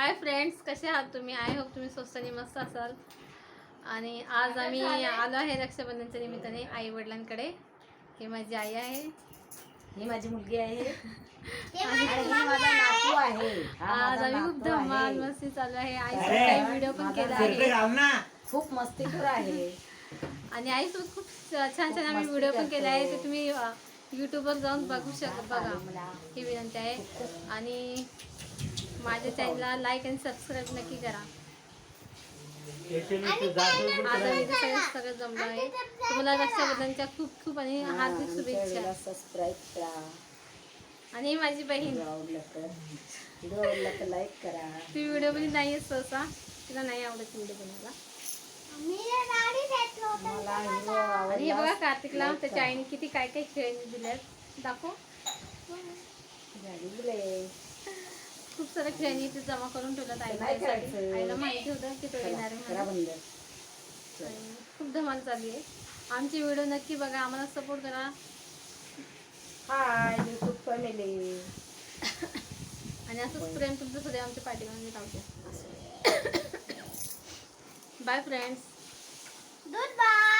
Hi friends कसे आहात तुम्ही? आय होप तुम्ही स्वस्त आणि मस्त असाल. आणि आज आम्ही आलो आहे रक्षाबंधनच्या निमित्ताने आई वडिलांकडे हे माझी आई आहे. ही माझी मुलगी आहे. आज आम्ही खूप धमाल. मस्ती चालू आहे. आई काही व्हिडिओ पण केला आहे. खूप मस्तीखोर आहे. आणि आई सोबत खूप छान छान आम्ही मस्ती व्हिडिओ पण केले आहे. करतो. ते तुम्ही युट्यूबवर जाऊन बघू शक बघा. ही विनंती आहे. आणि माझ्या चॅनलला लाईक आणि सबस्क्राईब नक्की करा. आज आम्ही सगळं सगळं जमलो आहे. तुम्हाला रक्षाबंधनच्या खूप खूप आणि हार्दिक शुभेच्छा. सबस्क्राईब करा. आणि माझी बहीण. लाईक करा. ती व्हिडिओमध्ये नाही आहे सहसा तिला नाही आवडत व्हिडिओ बनवायला आणि हे बघा कार्तिकला त्याच्या आईने किती काय काय खेळणी दिल्यात. दाखव. दिले खूप साऱ्या खेळणी ते जमा करून आईसाठी करायचं. आईला माहिती होतं की तो येणार आहे खूप धमाल चालली आहे. आमची व्हिडिओ नक्की बघा. आम्हाला सपोर्ट करा. हाय युट्यूब फॅमिली आणि असंच प्रेम तुमचं सदैव आमच्या पाठीमागे लावते बाय फ्रेंड्स Goodbye.